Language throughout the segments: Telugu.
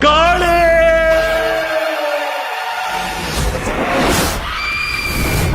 காளே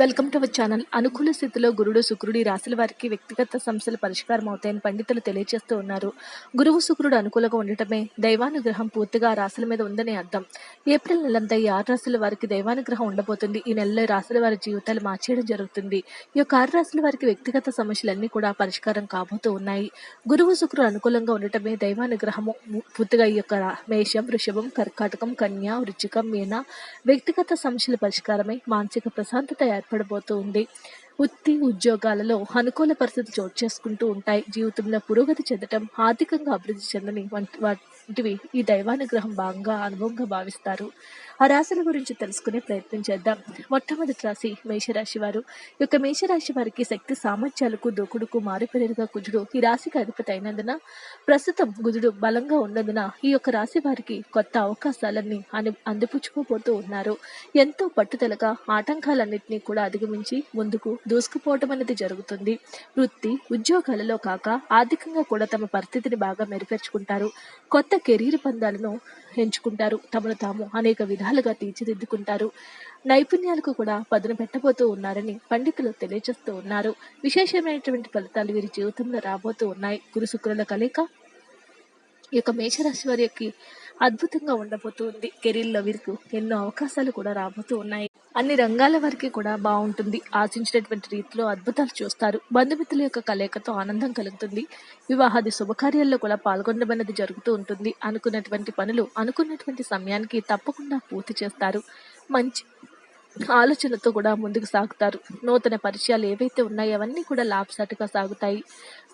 వెల్కమ్ టు అవర్ ఛానల్ అనుకూల స్థితిలో గురుడు శుక్రుడి రాశుల వారికి వ్యక్తిగత సమస్యలు పరిష్కారం అవుతాయని పండితులు తెలియజేస్తూ ఉన్నారు. గురువు శుక్రుడు అనుకూలంగా ఉండటమే దైవానుగ్రహం పూర్తిగా రాశుల మీద ఉందని అర్థం. ఏప్రిల్ నెలంతా ఈ ఆరు రాశుల వారికి దైవానుగ్రహం ఉండబోతుంది. ఈ నెలలో రాశుల వారి జీవితాలు మార్చేయడం జరుగుతుంది. ఈ యొక్క ఆరు రాశుల వారికి వ్యక్తిగత సమస్యలన్నీ కూడా పరిష్కారం కాబోతూ ఉన్నాయి. గురువు శుక్రుడు అనుకూలంగా ఉండటమే దైవానుగ్రహము. పూర్తిగా ఈ యొక్క మేషం వృషభం కర్కాటకం కన్య వృచ్చికం మీన వ్యక్తిగత సమస్యల పరిష్కారమై మానసిక ప్రశాంతత ఏర్పడబోతూ ఉంది. వృత్తి ఉద్యోగాలలో అనుకూల పరిస్థితులు చోటు చేసుకుంటూ ఉంటాయి. జీవితంలో పురోగతి చెందటం ఆర్థికంగా అభివృద్ధి చెందని వంటి వంటివి ఈ దైవానుగ్రహం భాగంగా అనుభవంగా భావిస్తారు. ఆ రాశుల గురించి తెలుసుకునే ప్రయత్నం చేద్దాం. మొట్టమొదటి రాశి మేషరాశి వారు. ఈ యొక్క మేషరాశి వారికి శక్తి సామర్థ్యాలకు దూకుడుకు మారిపోయేదిగా కుజుడు ఈ రాశికి అధిపతి అయినందున ప్రస్తుతం గుజుడు బలంగా ఉన్నందున ఈ యొక్క రాశి వారికి కొత్త అవకాశాలన్నీ అని అందిపుచ్చుకోబోతూ ఉన్నారు. ఎంతో పట్టుదలగా ఆటంకాలన్నింటినీ కూడా అధిగమించి ముందుకు దూసుకుపోవటం అనేది జరుగుతుంది. వృత్తి ఉద్యోగాలలో కాక ఆర్థికంగా కూడా తమ పరిస్థితిని బాగా మెరుగుపరుచుకుంటారు. కొత్త కెరీర్ పందాలను ఎంచుకుంటారు. తమను తాము అనేక విధాలుగా తీర్చిదిద్దుకుంటారు. నైపుణ్యాలకు కూడా పదును పెట్టబోతూ ఉన్నారని పండితులు తెలియజేస్తూ ఉన్నారు. విశేషమైనటువంటి ఫలితాలు వీరి జీవితంలో రాబోతూ ఉన్నాయి. గురు శుక్రుల కలయిక. ఈ యొక్క మేషరాశి వారికి అద్భుతంగా ఉండబోతుంది. కెరీర్లో వీరికి ఎన్నో అవకాశాలు కూడా రాబోతూ ఉన్నాయి. అన్ని రంగాల వరకు కూడా బాగుంటుంది. ఆశించినటువంటి రీతిలో అద్భుతాలు చూస్తారు. బంధుమిత్రుల యొక్క కలయికతో ఆనందం కలుగుతుంది. వివాహాది శుభకార్యాల్లో కూడా పాల్గొనడం జరుగుతూ ఉంటుంది. అనుకున్నటువంటి పనులు అనుకున్నటువంటి సమయానికి తప్పకుండా పూర్తి చేస్తారు. మంచి ఆలోచనతో కూడా ముందుకు సాగుతారు. నూతన పరిచయాలు ఏవైతే ఉన్నాయో అవన్నీ కూడా లాభసాటిగా సాగుతాయి.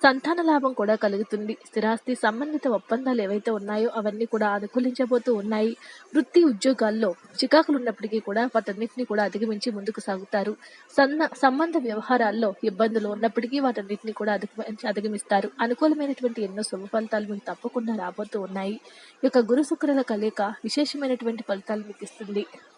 సంతాన లాభం కూడా కలుగుతుంది. స్థిరాస్తి సంబంధిత ఒప్పందాలు ఏవైతే ఉన్నాయో అవన్నీ కూడా అనుకూలించబోతూ ఉన్నాయి. వృత్తి ఉద్యోగాల్లో చికాకులు ఉన్నప్పటికీ కూడా వాటన్నిటిని కూడా అధిగమించి ముందుకు సాగుతారు. సన్న సంబంధ వ్యవహారాల్లో ఇబ్బందులు ఉన్నప్పటికీ వాటన్నిటిని కూడా అధిగమించి అధిగమిస్తారు. అనుకూలమైనటువంటి ఎన్నో శుభ ఫలితాలు మీకు తప్పకుండా రాబోతూ ఉన్నాయి. ఈ యొక్క గురు శుక్రుల కలయిక విశేషమైనటువంటి ఫలితాలు మీకు ఇస్తుంది.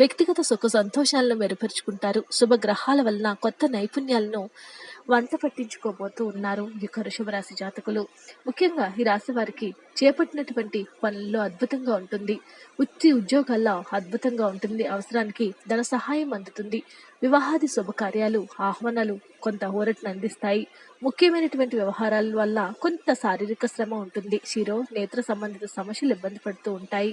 వ్యక్తిగత సుఖ సంతోషాలను మెరుగుపరుచుకుంటారు. శుభగ్రహాల వలన కొత్త నైపుణ్యాలను వంట పట్టించుకోబోతూ ఉన్నారు ఈ యొక్క వృషభ రాశి జాతకులు. ముఖ్యంగా ఈ రాశి వారికి చేపట్టినటువంటి పనుల్లో అద్భుతంగా ఉంటుంది. ఉత్తి ఉద్యోగాల్లో అద్భుతంగా ఉంటుంది. అవసరానికి ధన సహాయం అందుతుంది. వివాహాది శుభకార్యాలు ఆహ్వానాలు కొంత ఊరటను అందిస్తాయి. ముఖ్యమైనటువంటి వ్యవహారాల వల్ల కొంత శారీరక శ్రమ ఉంటుంది. శిరో నేత్ర సంబంధిత సమస్యలు ఇబ్బంది పడుతూ ఉంటాయి.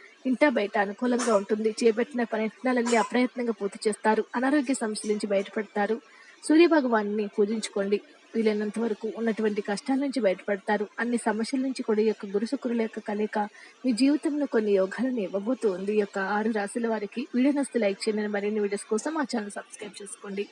ఇంటా బయట అనుకూలంగా ఉంటుంది. చేపట్టిన ప్రయత్నాలన్నీ అప్రయత్నంగా పూర్తి చేస్తారు. అనారోగ్య సమస్యల నుంచి బయటపడతారు. సూర్య భగవాన్ని పూజించుకోండి. వీలైనంత వరకు ఉన్నటువంటి కష్టాల నుంచి బయటపడతారు. అన్ని సమస్యల నుంచి కూడా ఈ యొక్క గురు శుక్రుల యొక్క కలయిక మీ జీవితంలో కొన్ని యోగాలను ఇవ్వబోతూ ఉంది. ఈ యొక్క ఆరు రాశుల వారికి వీడియో నస్తే లైక్ చేయండి. మరిన్ని వీడియోస్ కోసం మా ఛానల్ సబ్స్క్రైబ్ చేసుకోండి.